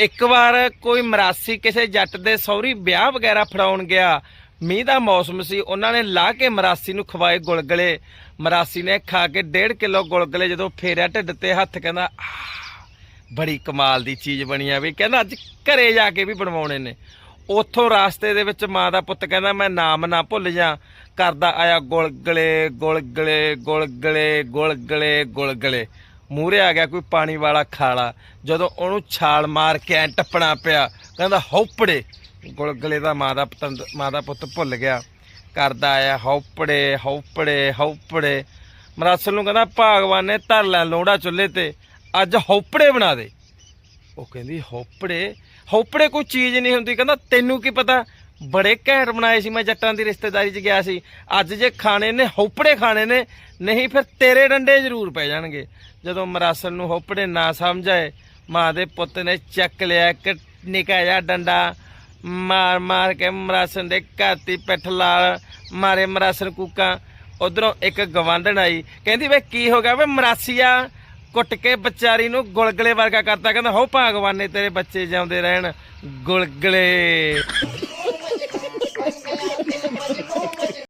ਇੱਕ ਵਾਰ ਕੋਈ ਮਰਾਸੀ ਕਿਸੇ ਜੱਟ ਦੇ ਸੌਰੀ ਵਿਆਹ ਵਗੈਰਾ ਫੜਾਉਣ ਗਿਆ। ਮੀਂਹ ਦਾ ਮੌਸਮ ਸੀ, ਉਹਨਾਂ ਨੇ ਲਾ ਕੇ ਮਰਾਸੀ ਨੂੰ ਖਵਾਏ ਗੁਲਗਲੇ। ਮਰਾਸੀ ਨੇ ਖਾ ਕੇ 1.5 ਕਿਲੋ ਗੁਲਗਲੇ ਜਦੋਂ ਫੇਰਿਆ ਢਿੱਡ ਤੇ ਹੱਥ, ਕਹਿੰਦਾ ਬੜੀ ਕਮਾਲ ਦੀ ਚੀਜ਼ ਬਣੀ ਆ ਵੀ। ਕਹਿੰਦਾ, ਅੱਜ ਘਰੇ ਜਾ ਕੇ ਵੀ ਬਣਵਾਉਣੇ ਨੇ। ਉੱਥੋਂ ਰਾਸਤੇ ਦੇ ਵਿੱਚ ਮਾਂ ਦਾ ਪੁੱਤ ਕਹਿੰਦਾ, ਮੈਂ ਨਾਮ ਨਾ ਭੁੱਲ ਜਾ ਕਰਦਾ ਆਇਆ ਗੁਲਗਲੇ ਗੁਲਗਲੇ ਗੁਲਗਲੇ ਗੁਲਗਲੇ ਗੁਲਗਲੇ। ਮੂਹਰੇ ਆ ਗਿਆ ਕੋਈ ਪਾਣੀ ਵਾਲਾ ਖਾਲਾ। ਜਦੋਂ ਉਹਨੂੰ ਛਾਲ ਮਾਰ ਕੇ ਐ ਟੱਪਣਾ ਪਿਆ, ਕਹਿੰਦਾ ਹੌਪੜੇ ਗੁਲਗਲੇ ਦਾ ਮਾਂ ਦਾ ਪਤੰਦ ਮਾਂ ਦਾ ਪੁੱਤ ਭੁੱਲ ਗਿਆ। ਕਰਦਾ ਆਇਆ ਹੌਪੜੇ ਹੌਪੜੇ ਹੌਪੜੇ ਮਰਾਸਲ ਨੂੰ ਕਹਿੰਦਾ, ਭਾਗਵਾਨ ਨੇ ਧਰ ਲੈ ਲੋੜਾ ਚੁੱਲ੍ਹੇ ਤੇ, ਅੱਜ ਹੌਪੜੇ ਬਣਾ ਦੇ। ਉਹ ਕਹਿੰਦੀ ਹੌਪੜੇ ਹੌਪੜੇ ਕੋਈ ਚੀਜ਼ ਨਹੀਂ ਹੁੰਦੀ? ਕਹਿੰਦਾ, ਤੈਨੂੰ ਕੀ ਪਤਾ? ਬੜੇ ਘੈਂਟ ਬਣਾਏ ਸੀ ਮੈਂ ਜੱਟਾਂ ਦੀ ਰਿਸ਼ਤੇਦਾਰੀ 'ਚ ਗਿਆ ਸੀ। ਅੱਜ ਜੇ ਖਾਣੇ ਨੇ, ਹੌਪੜੇ ਖਾਣੇ ਨੇ, ਨਹੀਂ ਫਿਰ ਤੇਰੇ ਡੰਡੇ ਜ਼ਰੂਰ ਪੈ ਜਾਣਗੇ। ਜਦੋਂ ਮਰਾਸਲ ਨੂੰ ਹੌਪੜੇ ਨਾ ਸਮਝ ਆਏ ਮਾਂ ਦੇ ਪੁੱਤ ਨੇ ਚੱਕ ਲਿਆ ਇੱਕ ਨਿੱਕਾ ਜਿਹਾ ਡੰਡਾ। ਮਾਰ ਮਾਰ ਕੇ ਮਰਾਸਨ ਦੇ ਘਰ ਦੀ ਪਿੱਠ ਲਾਲ ਮਾਰੇ ਮਰਾਸਨ ਕੂਕਾਂ। ਉਧਰੋਂ ਇੱਕ ਗਵਾਂਢਣ ਆਈ, ਕਹਿੰਦੀ, ਵੇ, ਕੀ ਹੋ ਗਿਆ? ਵੇ, ਮਰਾਸੀਆ ਕੁੱਟ ਕੇ ਵਿਚਾਰੀ ਨੂੰ ਗੁਲਗਲੇ ਵਰਗਾ ਕਰਤਾ। ਕਹਿੰਦਾ, ਹੋ, ਭਾਗਵਾਨੇ ਤੇਰੇ ਬੱਚੇ ਜਿਉਂਦੇ ਰਹਿਣ ਗੁਲਗਲੇ।